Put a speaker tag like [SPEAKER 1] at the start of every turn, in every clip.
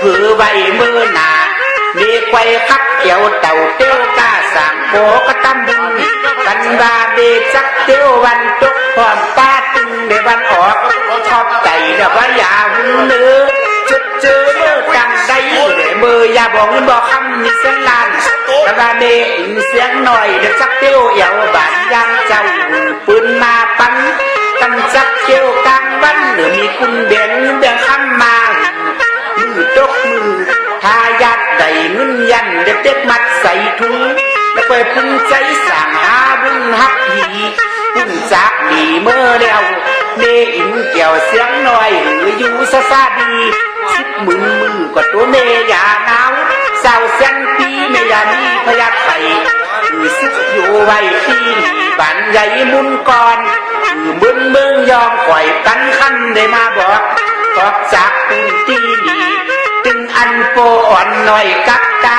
[SPEAKER 1] ผือใบมือหนามีไฟคักเกี่ยวเต่าเตี้ยวกาสามโบกระตำบุญกันว่าเบจักเตี้ยววันตกความป้าตึงในวันออกชอบใจเดว่าอยาหุ่นเนื้อจุดเจอเมื่อจังได้มืออย่าบอกเงินบอกคำนี่เสียงลานกระดาเบอินเสียงหน่อยเด็กจักเตี้ยวเอวบานยางเจ้าปืนมาปันกันจักเตี้ยวกลางวันหรือมีคุณเบียงเบียงคำมา เด็กเด็กมัดใส่ถุงแล้วไปพึ่งใจสั่งหาบุญฮักหีพึ่งจากดีเมื่อแล้วเมอินเกี่ยวเสียงหน่อยหรืออยู่ซาซาดีสิบมือมือก็ตัวเมยาหนาวสาวเสียงปีเมยานีพยักไข่คือซึกอยู่ไว้ที่หีบันใหญ่มุนก่อนคือมึงเมืองยอมปล่อยกันคันได้มาบอกออกจากพื้นที่นี้จึงอันโปอ่อนหน่อยกักตา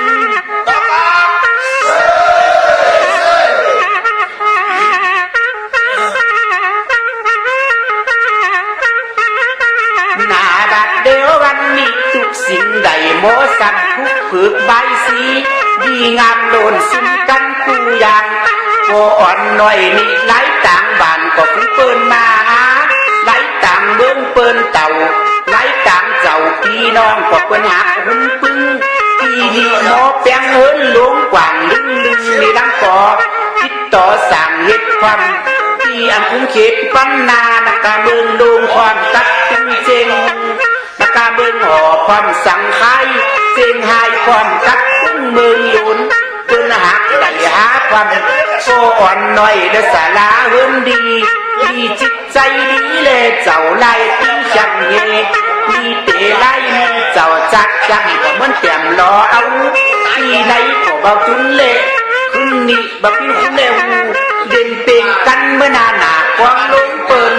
[SPEAKER 1] สิ่งใดโมสันทุกผืกใบสีดีงามโลนสุนกันกูยังโออ่อนหน่อยนี่ไหลต่างบานก็เพิ่งเปิ้นมาหาไหลต่างเบื้องเปิ้นเต่าไหลต่างเจ้าพี่น้องก็เปิ้นหักหุ่นปึ้งปีนี้หมอแปงเฮินหลวงกว่างลึงลึงในลังกอติดต่อสั่งเฮ็ดความที่อันคุ้มเขตปั้นนานักการเมืองโดงความตัดตึงเจง การเมืองหอความสังไคเจงหายความกัดตึงเมืองโยนเพิ่นหักไหลหาความโซอ่อนหน่อยเดอสาลาเฮินดีดีจิตใจดีเลยเจ้าไล่ติ้งจังเฮมีเตะไล่มีเจ้าจักจังก็เหมือนเตรียมรอเอาที่ไหนก็เบาจุนเละขึ้นนี่บักพี่คุณเลวเด่นเป่งกันเมื่อนาหนากวางลงเปิน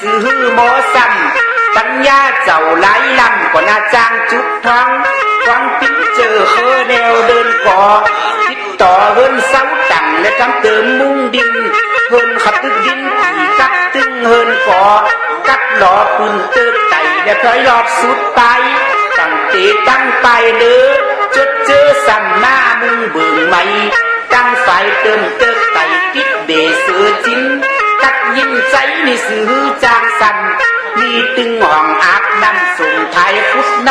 [SPEAKER 1] ซื้อหือหมอซ้ำปัญญาเจ้าไหลลำก็น่าจ้างจุดทั้งฟังปิ้งเจอเคอแนวเดินก่อติดต่อเฮินเสาตังและกำเติมมุงดินเฮินขับตึกดินขี่กัดตึงเฮินก่อกัดหล่อปืนเติบไตและพระยอดสุดไปตั้งเตตั้งไปเด้อจดเจอสัมหน้ามึงเบิ่งไหมตั้งไฟเติมเติกไตติดเบสือจิ้น กัดยิ้มใจนี่ซื้อจางสันมีตึงห้องอาบน้ำส่งไทยฟุดใน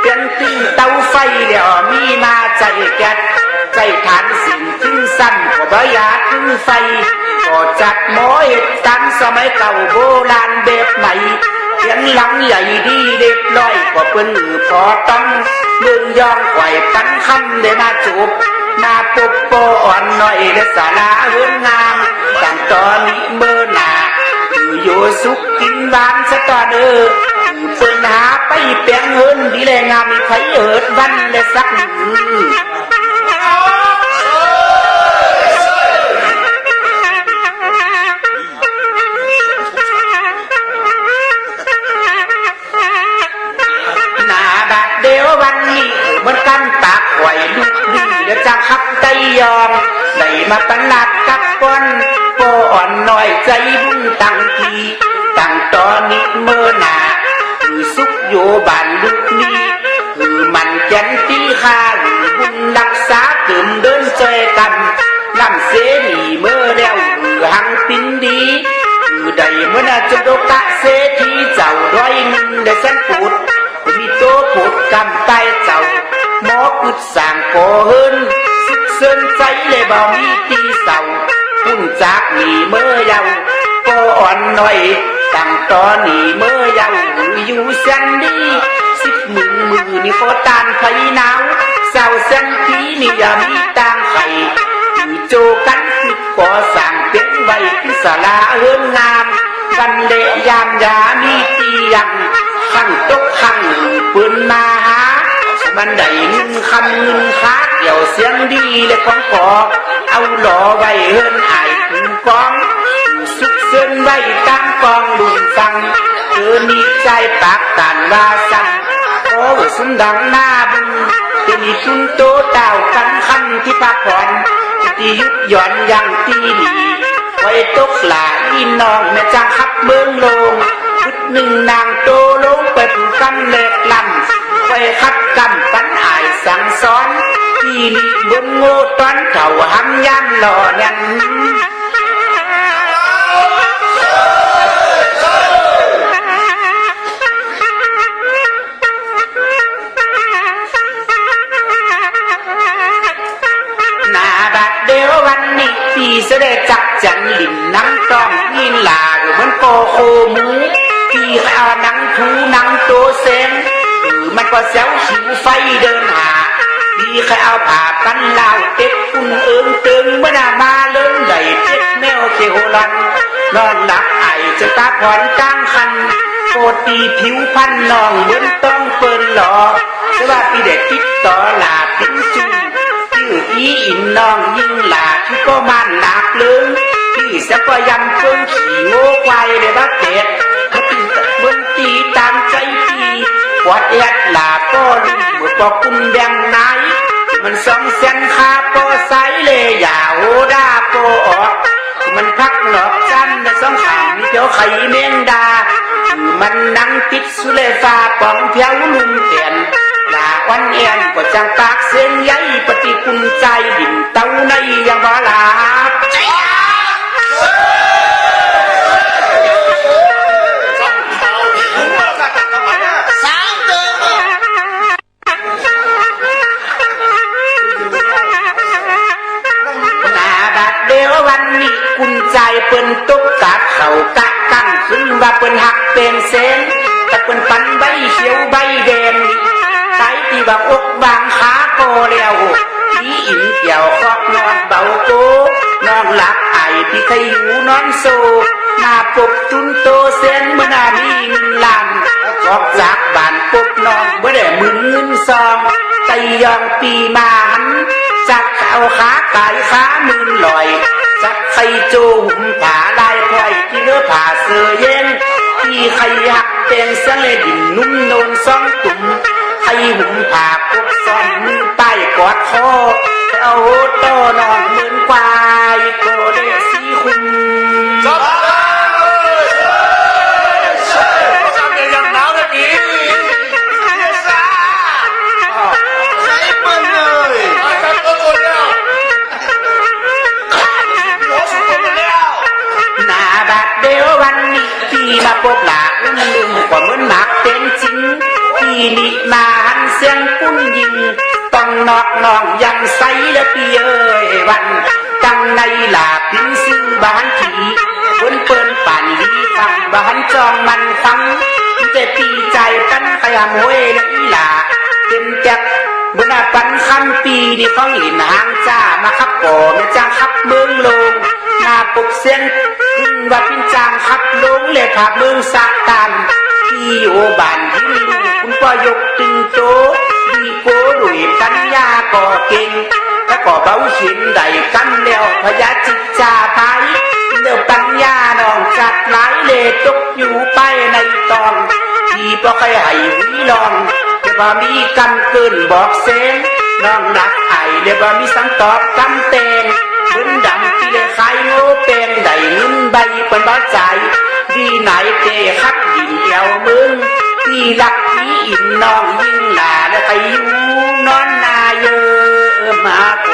[SPEAKER 1] เปลี่ยนตึงเตาไฟเดี๋ยวมีมาใจแก๊สใจฐานสิ่งถึงสั้นก็บ่อยากถึงไฟก็จัดหมอเห็ดตันสมัยเก่าโบราณแบบใหม่เสียงหลังใหญ่ดีเด็กน้อยกว่าเปิ้นหรือพอต้องเมืองยองไหวปันคำได้มาจูบมาปุบโปอ่อนหน่อยและสาราเฮือนงาม ตอนเมื่อหนาอยู่อยู่สุขกินหวานสะตอเด้ออเปิ้นหาไปเปียงเฮินดีแลงามมีไผเอิดวันและสักหนึ่งหน้าบัดเดียววันนี้เหมือนกันปากไหวลูกนี่เดี๋ยวจะขับใจยอมได้มาตลาดกับคนโปอ่อนน่อยใจบุญตั้งทีตั้งตอนนี้เมื่อหนาคือสุขอยู่บ้านลูกนี้คือมันแก่นตีข้าหรือบุญรักษาเติมเดินเจอกันลำเสนีเมื่อแล้วหรือหังปินดีคือใดเมื่อนาจะโดกะเศรษฐีเจ้าร้อยหนึ่งได้แสนปูดมีโตผูดกำใต้เจ้าหมอกุดสางโกเฮินสุดเซินใจเลยบ่มีตีเสา จากหนีเมื่อยาโกอ่อนหน่อยตั้งตอนหนีเมื่อเยาอยู่เสียงดีมือนี่โคตานไฟหนาวเศร้าเส้นพีนี่อย่ามีตางไข่อยู่โจกันคิดก่อสั่งเป็นใบพิศลาเฮือนงามกันเดะยามยามีตียังขังตกขังปืนมา หาบันไดเงินคำเงินค้าเกี่ยวเสียงดีเลยของขอเอาหล่อไว้เฮือนอายถึงกอง สุขเส้นไว้ตั้งกองลุนฟังเธอมีใจปากตานว่าสั่งโอ้สุนดังหน้าบึงเป็นทุนโตดาวกันคันที่พักผ่อนที่ยุดหย่อนยังตีหลีไว้ตกหลาอีน้องแม่จ้างขับเมืองลงชุดหนึ่งนางโตลงไปผูกกำเล็กลำ บนโง่ตอนเถ่าหำยันหล่อยันหนาบัดเดียววันนี้ปีเสด็จจักจันหลิ นอนหลับไอจะตาผ่อนกลางคันโกตีผิวพันนองเหมือนต้องเปินหลอแต่ว่าพี่เด็กติดต่อลาพิ้งจูชื่ออีอินน้องยิ่งหลาที่ก็มันหนักลึงที่สะก็ยังเพิ่งขี่โง่ควายเลยบักเป็ดเขาตีตะบนตีตามใจพี่วัดแอดหลาก็ลืมหมดก็กุมแดงไหนมันสองเส้นคาโปไซเลยอย่าโอดาโปออก มันพักหลอกจันในสองขางมีเดียวไข่เมงดาคือมันนั่งติดสุเลฟ้าปองเพียวลุมเตียนลาวันเอียนก็จังปากเสียงใหญ่ปฏิกุลใจดินเต้าในยังบ่ลา
[SPEAKER 2] เป็
[SPEAKER 1] นเส้นแต่เปิ้นปันใบเขียวใบแดงใช้ที่ว่าอกบางขาโกแล้วพี่อินเกี่ยวคอกนอนเบาโกนอนหลับไอพี่ขยูนอนโซหน้าปกจุนโตเส้นเมื่อนามีเงินล้านออกจากบ้านปกนอนเมื่อได้มึนเงินซองไตยองปีมาหันจักเอาขาไก่ขามือลอยจักไข่โจหุ่ม ซ่องตุ่มไข่หุ่นผาปกซ่อนใต้กอดคอเอาโตนอน น้
[SPEAKER 2] องยั
[SPEAKER 1] งใสและพี่เอ้ยวันจังในหลาพินซื้อบ้านผีเปิ้นเปิ้นป่านลีฟังบ้านจองมันฟังจะปีใจปันขยำห้วยและอีหลาเป็นจักบนาปันคำปีนี่เของหลินหางจ้ามาขับก่อม่จ้างขับเมืองลงนาปกเสียงขึ้นว่าพินจางขับลงเลยขับเมืองสาตันที่อยู่บ้านยินลูกคุณพ่อยกตึงโต โกดุยปัญญาก่อเก่งถ้าก่อเบาชินใดกันแล้วพยาจิตจาไปเดี๋ยวปัญญาน้องจัดหลายเลตกอยู่ไปในตอนที่บ่เคยให้วิลองเดี๋ยวบ่มีกำเกินบอกเซงน้องรักไอเดี๋ยวบ่มีสังตอบกำเตงเพิ่นดำที่เลยขายโง่เปงได้เงินใบเปิ้นบ่ใจดีไหนเตคัดดินเอวมึง นี่หลักนี้อินน้องยิ่งหนาแล้วไปยิ้มนอนนาเยอะมาก